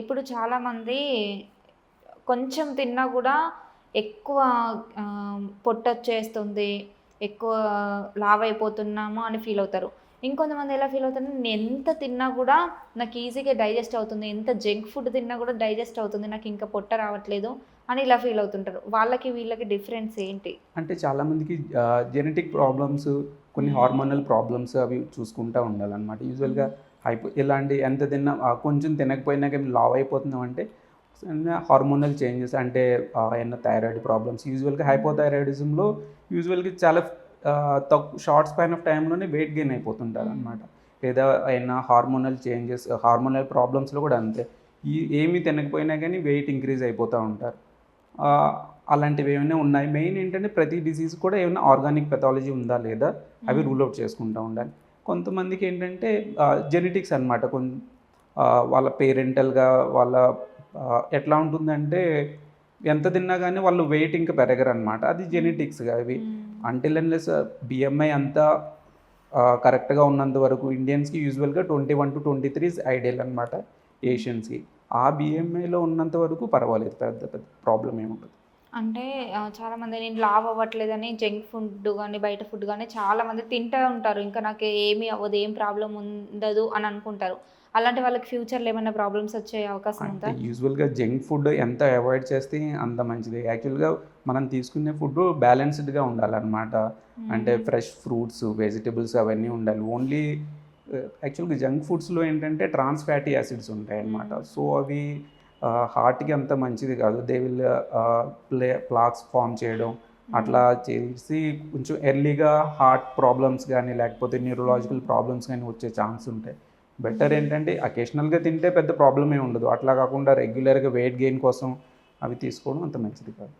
ఇప్పుడు చాలామంది కొంచెం తిన్నా కూడా ఎక్కువ పొట్ట వచ్చేస్తుంది ఎక్కువ లావ్ అయిపోతున్నాము అని ఫీల్ అవుతారు. ఇంకొంతమంది ఎలా ఫీల్ అవుతారు? నేను ఎంత తిన్నా కూడా నాకు ఈజీగా డైజెస్ట్ అవుతుంది ఎంత జంక్ ఫుడ్ తిన్నా కూడా డైజెస్ట్ అవుతుంది నాకు ఇంకా పొట్ట రావట్లేదు అని ఇలా ఫీల్ అవుతుంటారు. వాళ్ళకి వీళ్ళకి డిఫరెన్స్ ఏంటి? అంటే చాలామందికి జెనెటిక్ ప్రాబ్లమ్స్ కొన్ని. హార్మోనల్ ప్రాబ్లమ్స్ అవి చూసుకుంటూ ఉండాలన్నమాట. యూజువల్గా హైపో ఇలాంటి ఎంత తిన్నా కొంచెం తినకపోయినా కానీ లావ్ అయిపోతున్నాం అంటే హార్మోనల్ చేంజెస్ అంటే ఆ, ఏమన్నా థైరాయిడ్ ప్రాబ్లమ్స్ యూజువల్గా హైపోథైరాయిడిజంలో యూజువల్గా చాలా తక్కువ షార్ట్ స్పాన్ ఆఫ్ టైంలోనే వెయిట్ గెయిన్ అయిపోతుంటారు అనమాట లేదా అయినా హార్మోనల్ చేంజెస్ హార్మోనల్ ప్రాబ్లమ్స్లో కూడా అంతే. ఈ ఏమీ తినకపోయినా కానీ వెయిట్ ఇంక్రీజ్ అయిపోతూ ఉంటారు. అలాంటివి ఏమైనా ఉన్నాయి? మెయిన్ ఏంటంటే ప్రతి డిసీజ్ కూడా ఏమైనా ఆర్గానిక్ పెథాలజీ ఉందా లేదా? అవి రూల్ అవుట్ చేసుకుంటూ ఉండాలి. కొంతమందికి ఏంటంటే జెనెటిక్స్ అనమాట ఆ, వాళ్ళ పేరెంటల్గా వాళ్ళ ఎట్లా ఉంటుందంటే ఎంత తిన్నా కానీ వాళ్ళు వెయిట్ ఇంకా పెరగరు అనమాట అది జెనెటిక్స్గా అవి. అంటిల్ అన్లెస్ బిఎంఐ అంతా కరెక్ట్గా ఉన్నంత వరకు ఇండియన్స్కి యూజువల్గా twenty one to twenty three ideal అనమాట ఏషియన్స్కి ఆ బిఎంఐలో ఉన్నంత వరకు పర్వాలేదు. పెద్ద పెద్ద ప్రాబ్లం ఏముంటుంది అంటే ఆ, చాలా మంది నేను లావ్ అవ్వట్లేదని జంక్ ఫుడ్ కానీ బయట ఫుడ్ కానీ చాలా మంది తింటూ ఉంటారు. ఇంకా నాకు ఏమీ అవ్వదు ఏం ప్రాబ్లం ఉండదు అని అనుకుంటారు. అలాంటి వాళ్ళకి ఫ్యూచర్లో ఏమైనా ప్రాబ్లమ్స్ వచ్చే అవకాశం ఉందా? యూజువల్గా జంక్ ఫుడ్ ఎంత అవాయిడ్ చేస్తే అంత మంచిది. యాక్చువల్గా మనం తీసుకునే ఫుడ్ బ్యాలెన్స్డ్గా ఉండాలన్నమాట. అంటే ఫ్రెష్ ఫ్రూట్స్ వెజిటబుల్స్ అవన్నీ ఉండాలి. ఓన్లీ యాక్చువల్గా జంక్ ఫుడ్స్లో ఏంటంటే ట్రాన్స్ ఫ్యాటీ యాసిడ్స్ ఉంటాయి అన్నమాట సో అవి హార్ట్కి అంత మంచిది కాదు. They will play plaques form చేయడం అట్లా చేసి కొంచెం ఎర్లీగా హార్ట్ ప్రాబ్లమ్స్ కానీ లేకపోతే న్యూరలాజికల్ ప్రాబ్లమ్స్ కానీ వచ్చే ఛాన్స్ ఉంటాయి బెటర్ ఏంటంటే అకేషనల్గా తింటే పెద్ద ప్రాబ్లం ఏమి ఉండదు. అట్లా కాకుండా రెగ్యులర్గా వెయిట్ గెయిన్ కోసం అవి తీసుకోవడం అంత మంచిది కాదు.